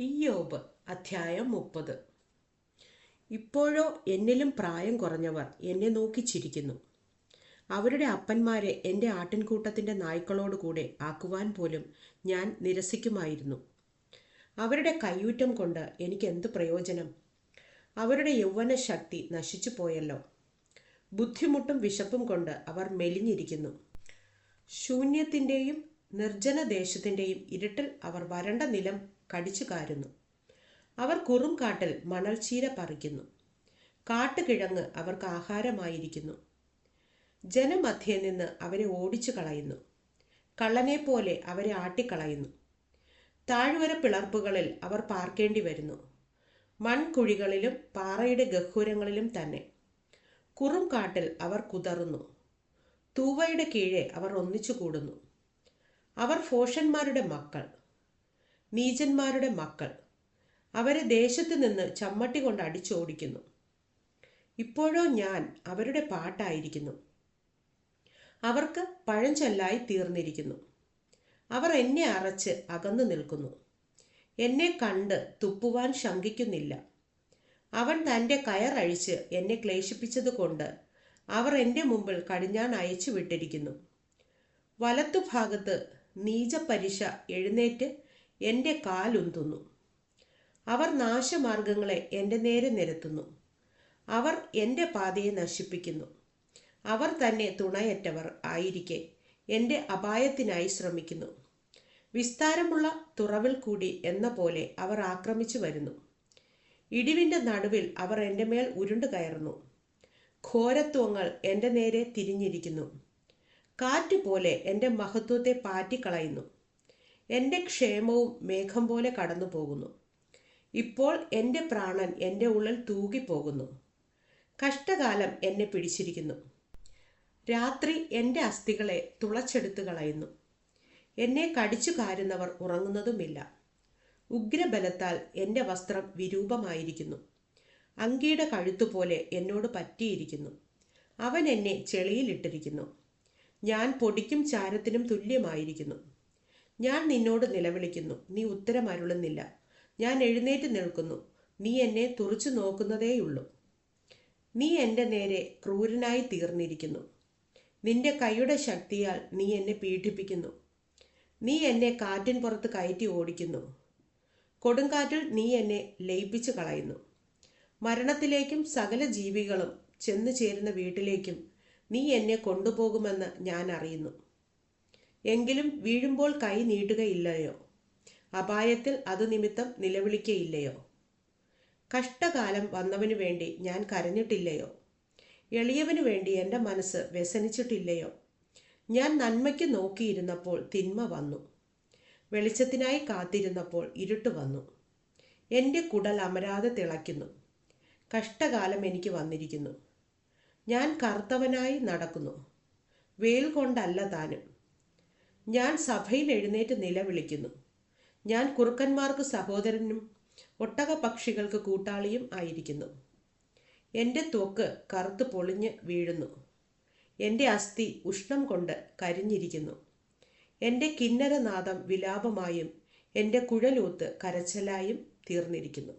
ഇയ്യോബ് അധ്യായം മുപ്പത്. ഇപ്പോഴോ എന്നിലും പ്രായം കുറഞ്ഞവർ എന്നെ നോക്കി ചിരിക്കുന്നു അവരുടെ അപ്പന്മാരെ എന്റെ ആട്ടിൻകൂട്ടത്തിന്റെ നായ്ക്കളോട് കൂടെ ആക്കുവാൻ പോലും ഞാൻ നിരസിക്കുമായിരുന്നു. അവരുടെ കയ്യൂറ്റം കൊണ്ട് എനിക്ക് എന്ത് പ്രയോജനം? അവരുടെ യൗവന ശക്തി നശിച്ചു പോയല്ലോ ബുദ്ധിമുട്ടും വിശപ്പും കൊണ്ട് അവർ മെലിഞ്ഞിരിക്കുന്നു. ശൂന്യത്തിന്റെയും നിർജന ദേശത്തിന്റെയും ഇരുട്ടിൽ അവർ വരണ്ട നിലം കടിച്ചു കാരുന്നു. അവർ കുറും കാട്ടിൽ മണൽച്ചീര പറിക്കുന്നു. കാട്ടുകിഴങ്ങ് അവർക്ക് ആഹാരമായിരിക്കുന്നു. ജനമധ്യേ നിന്ന് അവരെ ഓടിച്ചു കളയുന്നു. കള്ളനെ പോലെ അവരെ ആട്ടിക്കളയുന്നു. താഴ്വര പിളർപ്പുകളിൽ അവർ പാർക്കേണ്ടി വരുന്നു. മൺകുഴികളിലും പാറയുടെ ഗഹ്വരങ്ങളിലും തന്നെ. കുറും കാട്ടിൽ അവർ കുതറുന്നു. തൂവയുടെ കീഴെ അവർ ഒന്നിച്ചു കൂടുന്നു. അവർ ഫോഷന്മാരുടെ മക്കൾ നീചന്മാരുടെ മക്കൾ. അവരെ ദേശത്ത് നിന്ന് ചമ്മട്ടി കൊണ്ട് അടിച്ചോടിക്കുന്നു. ഇപ്പോഴോ ഞാൻ അവരുടെ പാട്ടായിരിക്കുന്നു. അവർക്ക് പഴഞ്ചൊല്ലായി തീർന്നിരിക്കുന്നു. അവർ എന്നെ അറച്ച് അകന്നു നിൽക്കുന്നു. എന്നെ കണ്ട് തുപ്പുവാൻ ശങ്കിക്കുന്നില്ല. അവൻ തന്റെ കയറഴിച്ച് എന്നെ ക്ലേശിപ്പിച്ചതുകൊണ്ട് അവർ എന്റെ മുമ്പിൽ കടിഞ്ഞാൺ അയച്ചു വിട്ടിരിക്കുന്നു. വലത്തുഭാഗത്ത് നീചപരിശ എഴുന്നേറ്റ് എന്റെ കാലുന്തുന്നു. അവർ നാശമാർഗങ്ങളെ എന്റെ നേരെ നിരത്തുന്നു. അവർ എന്റെ പാതയെ നശിപ്പിക്കുന്നു. അവർ തന്നെ തുണയറ്റവർ ആയിരിക്കെ എന്റെ അപായത്തിനായി ശ്രമിക്കുന്നു. വിസ്താരമുള്ള തുറവിൽ കൂടി എന്ന പോലെ അവർ ആക്രമിച്ചു വരുന്നു. ഇടിവിന്റെ നടുവിൽ അവർ എന്റെ മേൽ ഉരുണ്ടു കയറുന്നു. ഘോരത്വങ്ങൾ എന്റെ നേരെ തിരിഞ്ഞിരിക്കുന്നു. കാറ്റ് പോലെ എന്റെ മഹത്വത്തെ പാറ്റിക്കളയുന്നു. എന്റെ ക്ഷേമവും മേഘം പോലെ കടന്നു പോകുന്നു ഇപ്പോൾ എന്റെ പ്രാണൻ എന്റെ ഉള്ളിൽ തൂകിപ്പോകുന്നു. കഷ്ടകാലം എന്നെ പിടിച്ചിരിക്കുന്നു. രാത്രി എന്റെ അസ്ഥികളെ തുളച്ചെടുത്ത് കളയുന്നു. എന്നെ കടിച്ചു കാരുന്നവർ ഉറങ്ങുന്നതുമില്ല. ഉഗ്രബലത്താൽ എന്റെ വസ്ത്രം വിരൂപമായിരിക്കുന്നു. അങ്കിയുടെ കഴുത്തുപോലെ എന്നോട് പറ്റിയിരിക്കുന്നു. അവൻ എന്നെ ചെളിയിലിട്ടിരിക്കുന്നു. ഞാൻ പൊടിക്കും ചാരത്തിനും തുല്യമായിരിക്കുന്നു. ഞാൻ നിന്നോട് നിലവിളിക്കുന്നു. നീ ഉത്തരം അരുളുന്നില്ല. ഞാൻ എഴുന്നേറ്റ് നിൽക്കുന്നു. നീ എന്നെ തുറച്ചു നോക്കുന്നതേയുള്ളൂ. നീ എന്റെ നേരെ ക്രൂരനായി തീർന്നിരിക്കുന്നു. നിന്റെ കൈയുടെ ശക്തിയാൽ നീ എന്നെ പീഡിപ്പിക്കുന്നു. നീ എന്നെ കാറ്റിൻ പുറത്ത് കയറ്റി ഓടിക്കുന്നു. കൊടുങ്കാറ്റിൽ നീ എന്നെ ലയിപ്പിച്ചു കളയുന്നു. മരണത്തിലേക്കും സകല ജീവികളും ചെന്നു ചേരുന്ന വീട്ടിലേക്കും നീ എന്നെ കൊണ്ടുപോകുമെന്ന് ഞാൻ അറിയുന്നു. എങ്കിലും വീഴുമ്പോൾ കൈ നീട്ടുകയില്ലയോ? അപായത്തിൽ അതു നിമിത്തം നിലവിളിക്കയില്ലയോ? കഷ്ടകാലം വന്നവനു വേണ്ടി ഞാൻ കരഞ്ഞിട്ടില്ലയോ? എളിയവനു വേണ്ടി എന്റെ മനസ്സ് വ്യസനിച്ചിട്ടില്ലയോ? ഞാൻ നന്മയ്ക്ക് നോക്കിയിരുന്നപ്പോൾ തിന്മ വന്നു. വെളിച്ചത്തിനായി കാത്തിരുന്നപ്പോൾ ഇരുട്ട് വന്നു. എന്റെ കുടൽ അമരാതെ തിളയ്ക്കുന്നു. കഷ്ടകാലം എനിക്ക് വന്നിരിക്കുന്നു. ഞാൻ കർത്തവനായി നടക്കുന്നു. വേൽ കൊണ്ടല്ല താനും. ഞാൻ സഭയിൽ എഴുന്നേറ്റ് നിലവിളിക്കുന്നു. ഞാൻ കുറുക്കന്മാർക്ക് സഹോദരനും ഒട്ടക പക്ഷികൾക്ക് കൂട്ടാളിയും ആയിരിക്കുന്നു. എന്റെ തോക്ക് കറുത്ത് പൊളിഞ്ഞ് വീഴുന്നു. എന്റെ അസ്ഥി ഉഷ്ണം കൊണ്ട് കരിഞ്ഞിരിക്കുന്നു. എന്റെ കിന്നരനാദം വിലാപമായും എന്റെ കുഴലൂത്ത് കരച്ചലായും തീർന്നിരിക്കുന്നു.